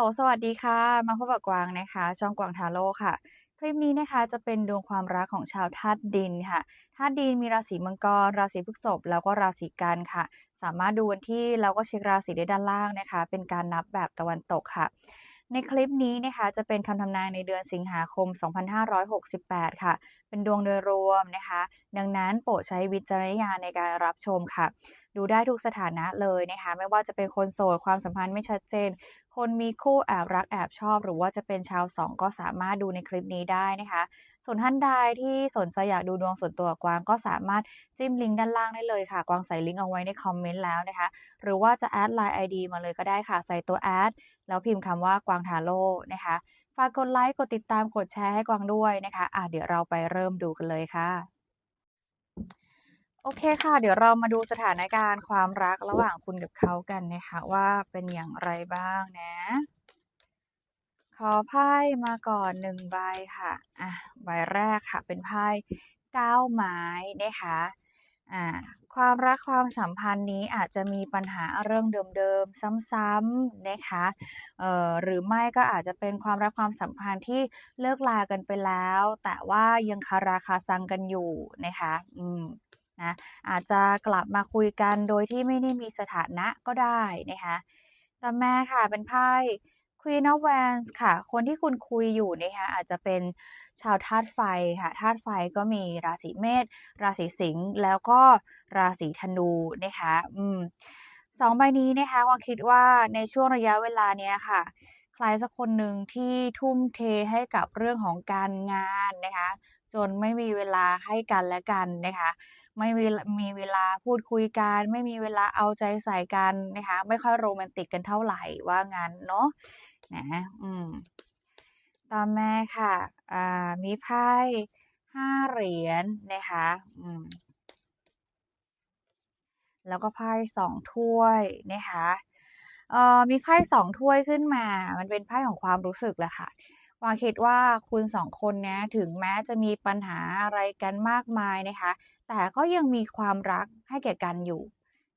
ลสวัสดีค่ะ มาพบกับกวางนะคะ ช่องกวางทาโร่ค่ะ คลิปนี้นะคะจะเป็นดวงความรักของชาวธาตุดินค่ะ ธาตุดินมีราศีมังกร ราศีพฤษภแล้วก็ราศีกันค่ะ สามารถดูวันที่แล้วก็เช็คราศีได้ด้านล่างนะคะ เป็นการนับแบบตะวันตกค่ะ ในคลิปนี้นะคะจะเป็นคำทำนายในเดือนสิงหาคม 2568 ค่ะ เป็นดวงโดยรวมนะคะ ดังนั้นโปรดใช้วิจารณญาณในการรับชมค่ะ ดูได้ทุกสถานะเลยนะคะ ไม่ว่าจะเป็นคนโสดความสัมพันธ์ไม่ชัดเจน คนมีคู่แอบรักแอบชอบ หรือว่าจะเป็นชาวสองก็สามารถดูในคลิปนี้ได้นะคะ ส่วนท่านใดที่สนใจอยากดูดวงส่วนตัวกวางก็สามารถจิ้มลิงก์ด้านล่างได้เลยค่ะ กวางใส่ลิงก์เอาไว้ในคอมเมนต์แล้วนะคะ หรือว่าจะแอดไลน์ ID มาเลยก็ได้ค่ะ ใส่ตัวแอดแล้วพิมพ์คำว่ากวางทาโร่นะคะ ฝากกดไลค์กดติดตามกดแชร์ให้กวางด้วยนะคะอะเดี๋ยวเราไปเริ่มดูกันเลยค่ะ โอเคค่ะ เดี๋ยวเรามาดูสถานการณ์ความรักระหว่างคุณกับเขากันนะคะว่าเป็นอย่างไรบ้างนะ ขอไพ่มาก่อนหนึ่งใบค่ะอะใบแรกค่ะ เป็นไพ่เก้าไม้นะคะอ่าความรักความสัมพันธ์นี้อาจจะมีปัญหาเรื่องเดิมๆ ซ้ำๆนะคะเอ่อหรือไม่ก็อาจจะเป็นความรักความสัมพันธ์ที่เลิกลากันไปแล้ว แต่ว่ายังคาราคาซังกันอยู่นะคะ อืม นะอาจจะกลับมาคุยกันโดยที่ไม่ได้มีสถานะก็ได้นะคะต่อมาค่ะเป็นไพ่ Queen of Wands ค่ะ คนที่คุณคุยอยู่นะคะอาจจะเป็นชาวธาตุไฟค่ะธาตุไฟก็มีราศีเมษราศีสิงห์แล้วก็ราศีธนูนะคะอืมสองใบนี้นะคะวางคิดว่าในช่วงระยะเวลาเนี้ยค่ะ ใครสักคนหนึ่งที่ทุ่มเทให้กับเรื่องของการงานนะคะ จนไม่มีเวลาให้กันและกันนะคะไม่มีมีเวลาพูดคุยกัน ไม่มีเวลาเอาใจใส่กันนะคะไม่ค่อยโรแมนติกกันเท่าไหร่ว่างั้นเนาะนะอืมต่อมาค่ะอ่ามีไพ่ห้าเหรียญนะคะอืมแล้วก็ไพ่สองถ้วยนะคะเอ่อมีไพ่สองถ้วยขึ้นมา มันเป็นไพ่ของความรู้สึกแหละค่ะ วาคิดว่าคุณสองคนเนี้ยถึงแม้จะมีปัญหาอะไรกันมากมายนะคะ แต่ก็ยังมีความรักให้แก่กันอยู่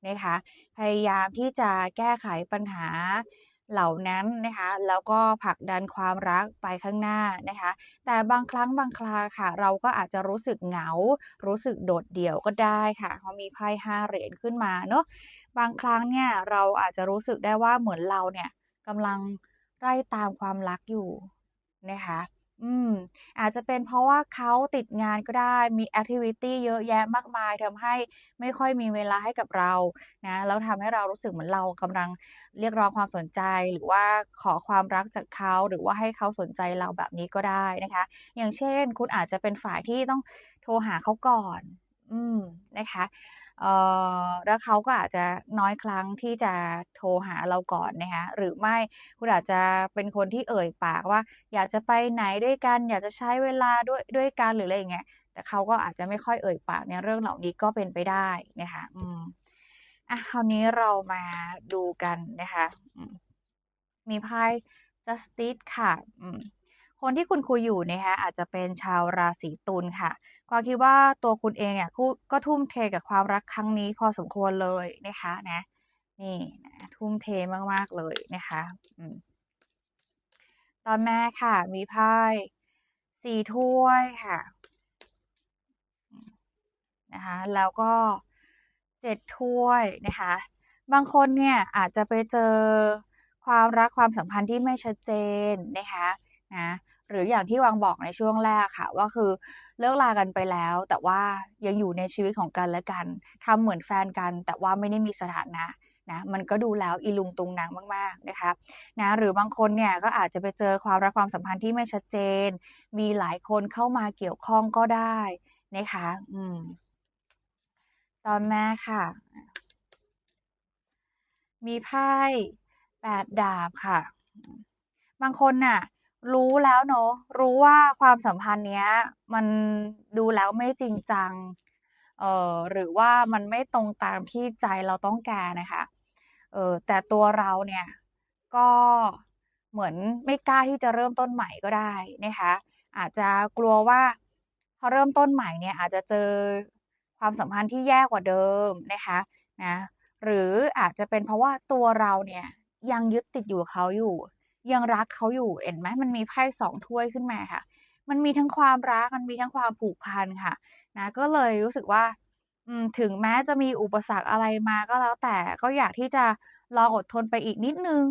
นะคะ พยายามที่จะแก้ไขปัญหาเหล่านั้นนะคะ แล้วก็ผลักดันความรักไปข้างหน้านะคะ แต่บางครั้งบางคราค่ะ เราก็อาจจะรู้สึกเหงา รู้สึกโดดเดี่ยวก็ได้ค่ะเพราะมีไพ่ห้าเหรียญขึ้นมาเนาะ บางครั้งเนี่ยเราอาจจะรู้สึกได้ว่าเหมือนเราเนี่ยกำลังไล่ตามความรักอยู่ นะคะ อืม อาจจะเป็นเพราะว่าเขาติดงานก็ได้มีแอคทิวิตี้เยอะแยะมากมายทำให้ไม่ค่อยมีเวลาให้กับเรานะแล้วทำให้เรารู้สึกเหมือนเรากำลังเรียกร้องความสนใจ หรือว่าขอความรักจากเขาหรือว่าให้เขาสนใจเราแบบนี้ก็ได้นะคะ อย่างเช่น คุณอาจจะเป็นฝ่ายที่ต้องโทรหาเขาก่อน อืมนะคะ แล้วเขาก็อาจจะน้อยครั้งที่จะโทรหาเราก่อนนะคะหรือไม่คุณอาจจะเป็นคนที่เอ่ยปากว่า อยากจะไปไหนด้วยกัน อยากจะใช้เวลาด้วยด้วยกันหรืออะไรอย่างเงี้ยแต่เขาก็อาจจะไม่ค่อยเอ่ยปากในเรื่องเหล่านี้ก็เป็นไปได้นะคะอืมอะคราวนี้เรามาดูกันนะคะมมีไพ่ Justice ค่ะอืม คนที่คุณคุยอยู่นะคะอาจจะเป็นชาวราศีตุลค่ะก็คิดว่าตัวคุณเองอะก็ก็ทุ่มเทกับความรักครั้งนี้พอสมควรเลยนะคะนะนี่นะทุ่มเทมากๆเลยนะคะอตอนแม่ค่ะมีไพ่สี่ถ้วยค่ะนะคะแล้วก็เจ็ดถ้วยนะคะบางคนเนี่ยอาจจะไปเจอความรักความสัมพันธ์ที่ไม่ชัดเจนนะคะนะ หรืออย่างที่วางบอกในช่วงแรกค่ะ ว่าคือเลิกลากันไปแล้ว แต่ว่ายังอยู่ในชีวิตของกันและกันทำเหมือนแฟนกัน แต่ว่าไม่ได้มีสถานะนะมันก็ดูแล้วอีลุงตุงนางมากๆนะคะนะหรือบางคนเนี่ยก็อาจจะไปเจอความรักความสัมพันธ์ที่ไม่ชัดเจน มีหลายคนเข้ามาเกี่ยวข้องก็ได้นะคะอืมตอนแม่ค่ะ มีไพ่แปดดาบค่ะ บางคนน่ะ รู้แล้วเนาะรู้ว่าความสัมพันธ์เนี้ย มันดูแล้วไม่จริงจังเอ่อหรือว่ามันไม่ตรงตามที่ใจเราต้องการนะคะเออแต่ตัวเราเนี่ยก็เหมือนไม่กล้าที่จะเริ่มต้นใหม่ก็ได้นะคะอาจจะกลัวว่าพอเริ่มต้นใหม่เนี่ยอาจจะเจอความสัมพันธ์ที่แย่กว่าเดิมนะคะนะหรืออาจจะเป็นเพราะว่าตัวเราเนี่ยยังยึดติดอยู่กับเขาอยู่ ยังรักเขาอยู่เห็นไหมมันมีไพ่2ถ้วยขึ้นมาค่ะ มันมีทั้งความรักมันมีทั้งความผูกพันค่ะนะก็เลยรู้สึกว่าถึงแม้จะมีอุปสรรคอะไรมาก็แล้วแต่ก็อยากที่จะลองอดทนไปอีกนิดนึง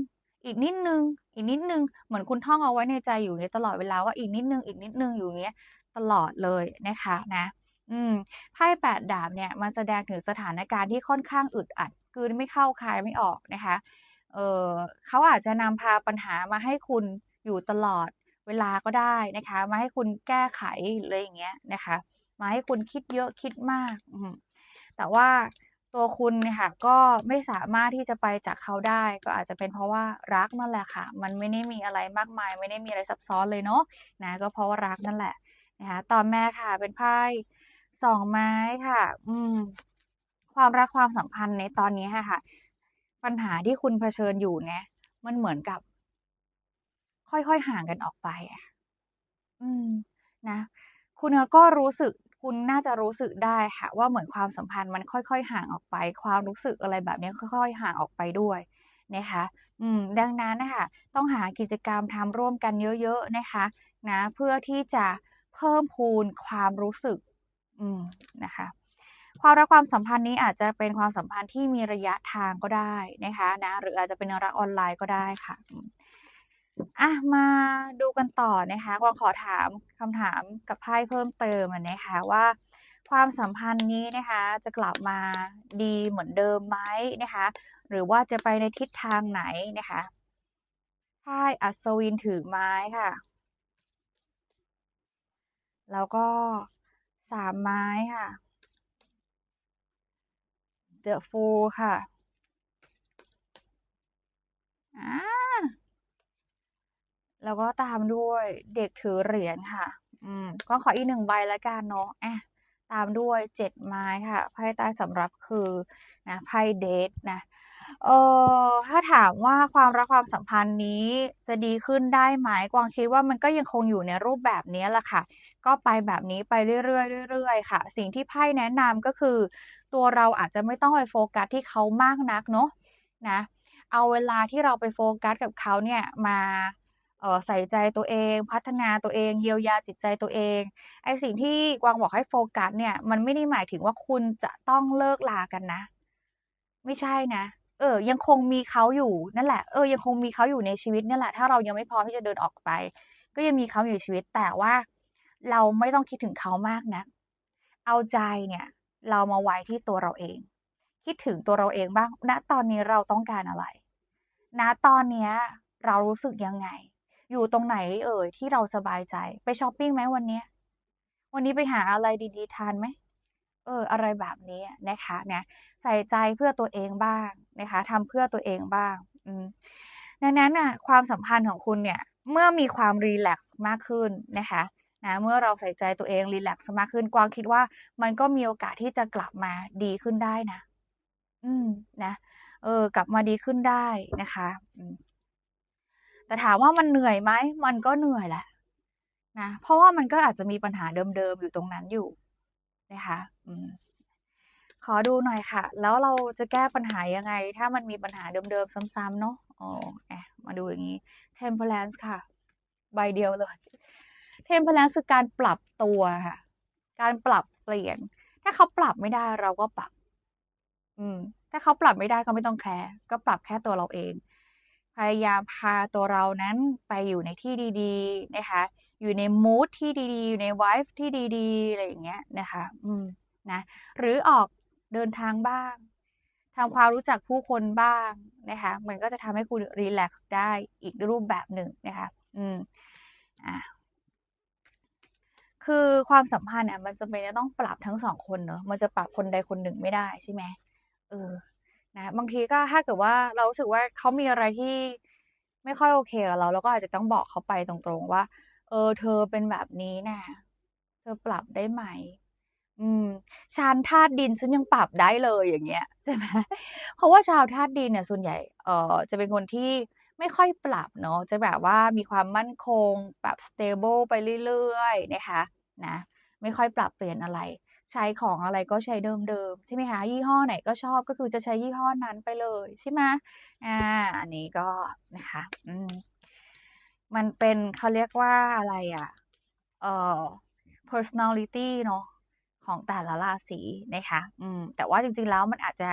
อีกนิดนึง อีกนิดนึง เหมือนคุณท่องเอาไว้ในใจอยู่อย่างงี้ยตลอดเวลาว่าอีกนิดนึงอีกนิดนึงอยู่อย่างเงี้ยตลอดเลยนะคะนะ อืมไพ่8ดดาบเนี่ยมันแสดงถึงสถานการณ์ที่ค่อนข้างอึดอัดกลืนไม่เข้าคายไม่ออกนะคะ เออเขาอาจจะนำพาปัญหามาให้คุณอยู่ตลอดเวลาก็ได้นะคะ มาให้คุณแก้ไขหรือย่างเงี้ยนะคะ มาให้คุณคิดเยอะคิดมาก แต่ว่าตัวคุณเนี่ยค่ะก็ไม่สามารถที่จะไปจากเขาได้ ก็อาจจะเป็นเพราะว่ารักนั่นแหละค่ะ มันไม่ได้มีอะไรมากมาย ไม่ได้มีอะไรซับซ้อนเลยเนาะนะก็เพราะว่ารักนั่นแหละนะคะต่อมาค่ะเป็นไพ่2ไม้ค่ะ อืมความรักความสัมพันธ์ในตอนนี้ค่ะ ปัญหาที่คุณเผชิญอยู่เนี่ยมันเหมือนกับ ค่อยๆห่างกันออกไปอะ อืม นะ คุณก็รู้สึก คุณน่าจะรู้สึกได้ค่ะ ว่าเหมือนความสัมพันธ์มันค่อยๆห่างออกไป ความรู้สึกอะไรแบบนี้ค่อยๆห่างออกไปด้วยนะคะ อืม ดังนั้นนะคะ ต้องหากิจกรรมทำร่วมกันเยอะๆนะคะ นะ เพื่อที่จะเพิ่มพูนความรู้สึก อืม นะคะ ความรักความสัมพันธ์นี้อาจจะเป็นความสัมพันธ์ที่มีระยะทางก็ได้นะคะนะหรืออาจจะเป็นรักออนไลน์ก็ได้ค่ะอืมอะมาดูกันต่อนะคะกวางขอถามคำถามกับไพ่เพิ่มเติมอะนะคะว่าความสัมพันธ์นี้นะคะจะกลับมาดีเหมือนเดิมไหมนะคะ หรือว่าจะไปในทิศทางไหนนะคะไพ่อัศวินถือไม้ค่ะ แล้วก็3ไม้ค่ะ เดอะฟูค่ะอาแล้วก็ตามด้วยเด็กถือเหรียญค่ะ อืม ก็ขออีก1ใบละกันเนาะอะตามด้วยเจ็ดไม้ค่ะ ไพ่ใต้สำรับคือนะไพ่เดทนะ เออถ้าถามว่าความรักความสัมพันธ์นี้จะดีขึ้นได้ไหมกวางคิดว่ามันก็ยังคงอยู่ในรูปแบบนี้แหละค่ะ ก็ไปแบบนี้ไปเรื่อยๆเรื่อยๆค่ะ สิ่งที่ไพ่แนะนำก็คือ ตัวเราอาจจะไม่ต้องไปโฟกัสที่เขามากนักเนาะนะเอาเวลาที่เราไปโฟกัสกับเขาเนี่ยมาเออใส่ใจตัวเอง พัฒนาตัวเองเยียวยาจิตใจตัวเองไอสิ่งที่กวางบอกให้โฟกัสเนี่ยมันไม่ได้หมายถึงว่าคุณจะต้องเลิกลากันนะ ไม่ใช่นะ เออ ยังคงมีเขาอยู่นั่นแหละ เออ ยังคงมีเขาอยู่ในชีวิตนี่แหละ ถ้าเรายังไม่พร้อมที่จะเดินออกไป ก็ยังมีเขาอยู่ในชีวิต แต่ว่าเราไม่ต้องคิดถึงเขามากนักเอาใจเนี่ย เรามาไว้ที่ตัวเราเอง คิดถึงตัวเราเองบ้าง ณ ตอนนี้เราต้องการอะไร ณ ตอนเนี้ยเรารู้สึกยังไง อยู่ตรงไหนเอ่ยที่เราสบายใจ ไปชอปปิ้งไหมวันเนี้ย วันนี้ไปหาอะไรดีๆทานไหม เอออะไรแบบนี้นะคะนะใส่ใจเพื่อตัวเองบ้างนะคะทำเพื่อตัวเองบ้างอืมดังนั้นน่ะความสัมพันธ์ของคุณเนี่ยเมื่อมีความรีแลกซ์มากขึ้นนะคะนะเมื่อเราใส่ใจตัวเองรีแลกซ์มากขึ้นกวางคิดว่ามันก็มีโอกาสที่จะกลับมาดีขึ้นได้นะ อืมนะเออกลับมาดีขึ้นได้นะคะแต่ถามว่ามันเหนื่อยไหมมันก็เหนื่อยแหละนะเพราะว่ามันก็อาจจะมีปัญหาเดิมๆอยู่ตรงนั้นอยู่ นะคะอขอดูหน่อยค่ะ แล้วเราจะแก้ปัญหายังไง ถ้ามันมีปัญหาเดิมๆ ซ้ำๆเนาะอ๋ออะมาดูอย่างงี้ Temperance ค่ะ ใบเดียวเลย Temperance คือการปรับตัวค่ะ การปรับเปลี่ยน ถ้าเขาปรับไม่ได้เราก็ปรับ อืม ถ้าเขาปรับไม่ได้ก็ไม่ต้องแคร์ก็ปรับแค่ตัวเราเอง พยายามพาตัวเรานั้นไปอยู่ในที่ดี ๆ นะคะ อยู่ในมูดที่ดี ๆ อยู่ใน vibe ที่ดีๆอะไรอย่างเงี้ยนะคะ อืมนะ หรือออกเดินทางบ้างทำความรู้จักผู้คนบ้างนะคะ มันก็จะทำให้คุณรีแลกซ์ได้อีกรูปแบบหนึ่งนะคะ อืมอ่าคือความสัมพันธ์อะมันจำเป็นจะต้องปรับทั้ง2คนเนาะมันจะปรับคนใดคนหนึ่งไม่ได้ใช่ไหมเออนะบางทีก็ถ้าเกิดว่าเรารู้สึกว่าเขามีอะไรที่ไม่ค่อยโอเคกับเราเราก็อาจจะต้องบอกเขาไปตรงๆว่า เออ เธอเป็นแบบนี้น่ะ เธอปรับได้ไหม อืมฉันธาตุดินฉันยังปรับได้เลยอย่างเงี้ยใช่ไหมเพราะว่าชาวธาตุดินเนี่ยส่วนใหญ่ เอ่อจะเป็นคนที่ไม่ค่อยปรับเนาะจะแบบว่ามีความมั่นคงแบบสเตเบิลไปเรื่อยๆนะคะนะไม่ค่อยปรับเปลี่ยนอะไร ใช้ของอะไรก็ใช้เดิมๆใช่ไหมคะยี่ห้อไหนก็ชอบก็คือจะใช้ยี่ห้อนั้นไปเลยใช่ไหมอ่าอันนี้ก็นะคะ อืม มันเป็นเขาเรียกว่าอะไรอะเอ่อ personality เนาะของแต่ละราศีนะคะอืมแต่ว่าจริง ๆ แล้วมันอาจจะ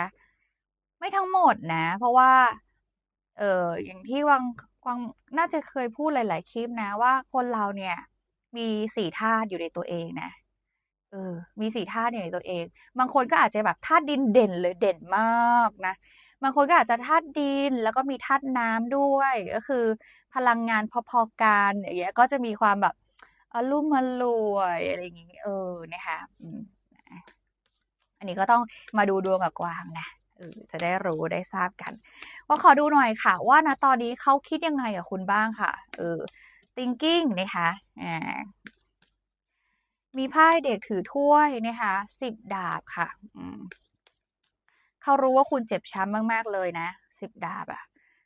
ไม่ทั้งหมดนะ เพราะว่า เอออย่างที่วางวางน่าจะเคยพูดหลาย ๆ คลิปนะว่าคนเราเนี่ย มีสี่ธาตุอยู่ในตัวเองนะเออ มีสี่ธาตุอยู่ในตัวเอง บางคนก็อาจจะแบบธาตุดินเด่นเลยเด่นมากนะ บางคนก็อาจจะธาตุดินแล้วก็มีธาตุน้ำด้วย ก็คือพลังงานพอๆกันอย่างเงี้ยก็จะมีความแบบอลุ่มอล่วยอะไรอย่างงี้เออนะคะอันนี้ก็ต้องมาดูดวงกับกวางนะจะได้รู้ได้ทราบกันว่าขอดูหน่อยค่ะ ว่านะตอนนี้เขาคิดยังไงกับคุณบ้างค่ะ เออ thinking นะคะอ่ามีไพ่เด็กถือถ้วยนะคะสิบดาบค่ะ อืม เขารู้ว่าคุณเจ็บช้ำมากๆเลยนะสิบดาบอะ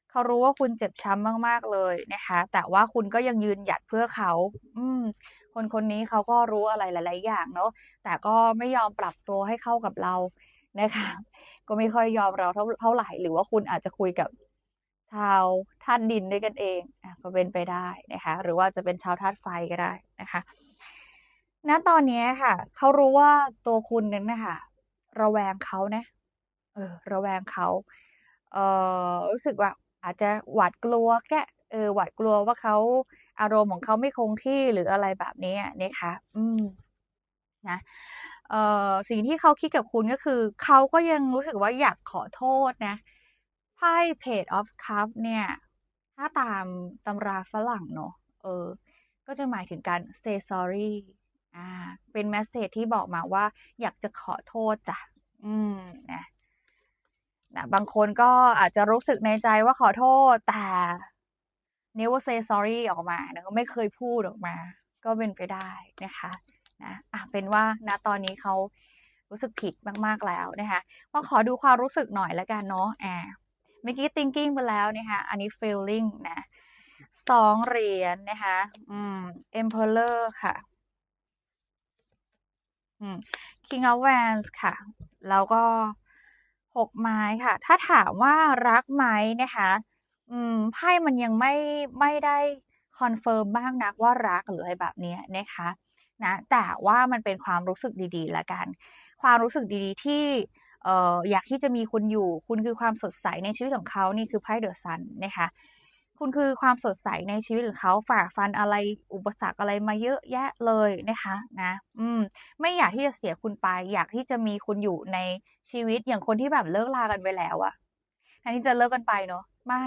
เขารู้ว่าคุณเจ็บช้ำมากๆเลยนะคะ แต่ว่าคุณก็ยังยืนหยัดเพื่อเขา อืม คนคนนี้เขาก็รู้อะไรหลาย ๆ อย่างเนาะแต่ก็ไม่ยอมปรับตัวให้เข้ากับเรานะคะ ก็ไม่ค่อยยอมเราเท่าไหร่หรือว่าคุณอาจจะคุยกับชาวธาตุดินด้วยกันเองอะก็เป็นไปได้นะคะ หรือว่าจะเป็นชาวธาตุไฟก็ได้นะคะณตอนนี้ค่ะ เขารู้ว่าตัวคุณนั้นนะคะระแวงเขานะ เออระแวงเขาเออรู้สึกว่าอาจจะหวาดกลัวก็ได้เออหวาดกลัวว่าเขาอารมณ์ของเขาไม่คงที่หรืออะไรแบบนี้นะคะ อืมนะเอ่อสิ่งที่เขาคิดกับคุณก็คือ เขาก็ยังรู้สึกว่าอยากขอโทษนะไพ่ Page of Cups เนี่ย ถ้าตามตำราฝรั่งเนาะเออ ก็จะหมายถึงการ say sorry อ่า เป็นเมสเสจที่บอกมาว่า อยากจะขอโทษจ้ะ อืมนะ นะบางคนก็อาจจะรู้สึกในใจว่าขอโทษแต่ never say sorry ออกมานะไม่เคยพูดออกมา ก็เป็นไปได้นะคะนะอะเป็นว่าณตอนนี้เขารู้สึกผิดมากๆแล้วนะคะมาขอดูความรู้สึกหน่อยแล้วกันเนาะอ่าเมื่อกี้ thinking ไปแล้วนะคะอันนี้ feeling นะสองเหรียญนะคะอืม emperor ค่ะอืม king of wands ค่ะ แล้วก็ หกไม้ค่ะ ถ้าถามว่ารักไหมนะคะอืมไพ่มันยังไม่ไม่ได้คอนเฟิร์มมากนักว่ารักหรืออะไรแบบนี้นะคะนะแต่ว่ามันเป็นความรู้สึกดีๆละกัน ความรู้สึกดีๆที่เอ่ออยากที่จะมีคุณอยู่ คุณคือความสดใสในชีวิตของเขานี่คือไพ่เดอะซันนะคะ คุณคือความสดใสในชีวิตของเขาฝ่าฟันอะไรอุปสรรคอะไรมาเยอะแยะเลยนะคะนะอืมไม่อยากที่จะเสียคุณไป อยากที่จะมีคุณอยู่ในชีวิตอย่างคนที่แบบเลิกรากันไปแล้วอะแทนที่จะเลิกกันไปเนาะไม่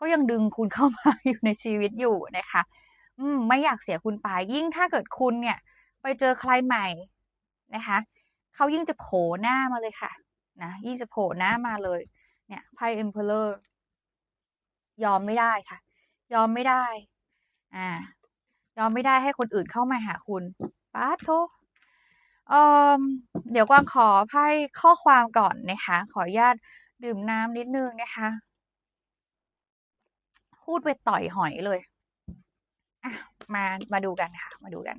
ก็ยังดึงคุณเข้ามาอยู่ในชีวิตอยู่นะคะ อืมไม่อยากเสียคุณไป ยิ่งถ้าเกิดคุณเนี่ย ไปเจอใครใหม่นะคะเขายิ่งจะโผล่หน้ามาเลยค่ะนะยิ่งจะโผล่หน้ามาเลยเนี่ยไพ่ emperor ยอมไม่ได้ค่ะ ยอมไม่ได้ อ่า ยอมไม่ได้ให้คนอื่นเข้ามาหาคุณป๊าดโถเอ่อเดี๋ยวกวางขอไพ่ข้อความก่อนนะคะ ขออนุญาตดื่มน้ำนิดนึงนะคะ พูดไปต่อยหอยเลยอะมามาดูกันค่ะ มาดูกัน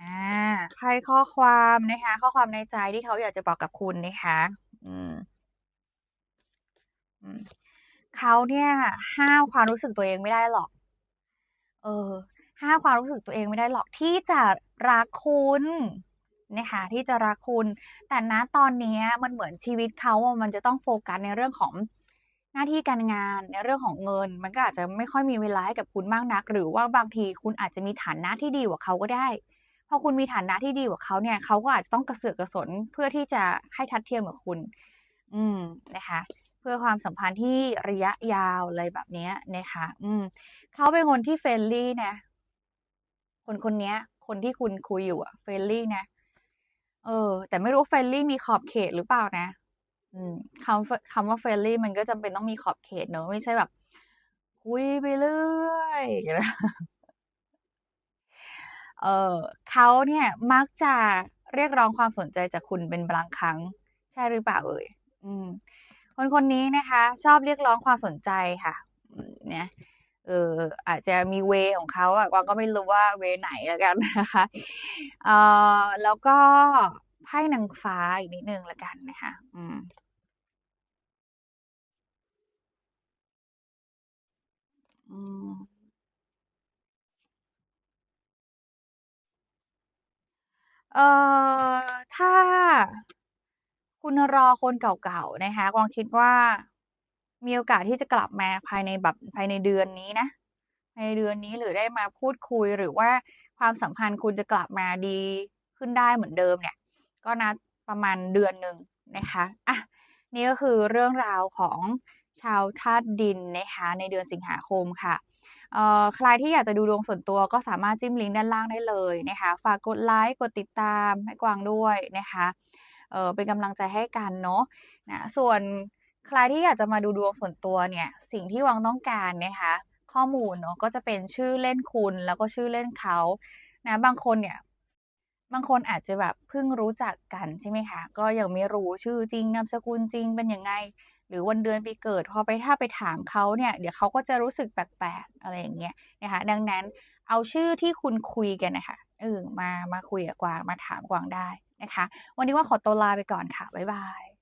อ่าไพ่ข้อความนะคะ ข้อความในใจที่เขาอยากจะบอกกับคุณนะคะ อืม เขาเนี่ยห้ามความรู้สึกตัวเองไม่ได้หรอก เออ ห้ามความรู้สึกตัวเองไม่ได้หรอกที่จะรักคุณนะคะที่จะรักคุณ แต่ณตอนนี้มันเหมือนชีวิตเขาอะมันจะต้องโฟกัสในเรื่องของหน้าที่การงานในเรื่องของเงิน มันก็อาจจะไม่ค่อยมีเวลาให้กับคุณมากนัก หรือว่าบางทีคุณอาจจะมีฐานะที่ดีกว่าเขาก็ได้พอคุณมีฐานะที่ดีกว่าเขาเนี่ยเขาก็อาจจะต้องกระเสือกกระสนเพื่อที่จะให้ทัดเทียมกับคุณ อืมนะคะ พื่อความสัมพันธ์ที่ระยะยาวอะไรแบบนี้นะคะ อืมเขาเป็นคนที่ friendly นะ คนคนนี้คนที่คุณคุยอยู่อะ friendly นะ เออ แต่ไม่รู้ friendly มีขอบเขตหรือเปล่านะ อืมคำคำว่า friendly มันก็จำเป็นต้องมีขอบเขตเนาะไม่ใช่แบบ คุยไปเรื่อยเออเขาเนี่ยมักจะเรียกร้องความสนใจจากคุณเป็นบางครั้ง ใช่หรือเปล่าเอ่ย?อืม คนคนนี้นะคะ ชอบเรียกร้องความสนใจค่ะเนี่ยเอออาจจะมีเวของเขาอะกวางก็ไม่รู้ว่าเวไหนแล้วกันนะคะเออแล้วก็ไพ่นางฟ้าอีกนิดนึงละกันนะคะ อืมเออถ้า คุณรอคนเก่าๆนะคะกวางคิดว่ามีโอกาสที่จะกลับมาภายในแบบภายในเดือนนี้นะภายในเดือนนี้หรือได้มาพูดคุยหรือว่าความสัมพันธ์คุณจะกลับมาดีขึ้นได้เหมือนเดิมเนี่ย ก็นัดประมาณเดือนหนึ่งนะคะอะนี่ก็คือเรื่องราวของชาวธาตุดินนะคะในเดือนสิงหาคมค่ะเอ่อใครที่อยากจะดูดวงส่วนตัวก็สามารถจิ้มลิงก์ด้านล่างได้เลยนะคะ ฝากกดไลค์ กดติดตามให้กวางด้วยนะคะ เออเป็นกำลังใจให้กันเนาะนะส่วนใครที่อยากจะมาดูดวงส่วนตัวเนี่ยสิ่งที่วางต้องการนะคะข้อมูลเนาะก็จะเป็นชื่อเล่นคุณแล้วก็ชื่อเล่นเขานะบางคนเนี่ยบางคนอาจจะแบบเพิ่งรู้จักกันใช่ไหมคะก็ยังไม่รู้ชื่อจริงนามสกุลจริงเป็นยังไง หรือวันเดือนปีเกิดพอไปถ้าไปถามเขาเนี่ยเดี๋ยวเขาก็จะรู้สึกแปลกๆอะไรอย่างเงี้ยนะคะดังนั้นเอาชื่อที่คุณคุยกันนะคะเออมามาคุยกับกวางมาถามกวางได้ นะคะ วันนี้ว่าขอตัวลาไปก่อนค่ะ บ๊ายบาย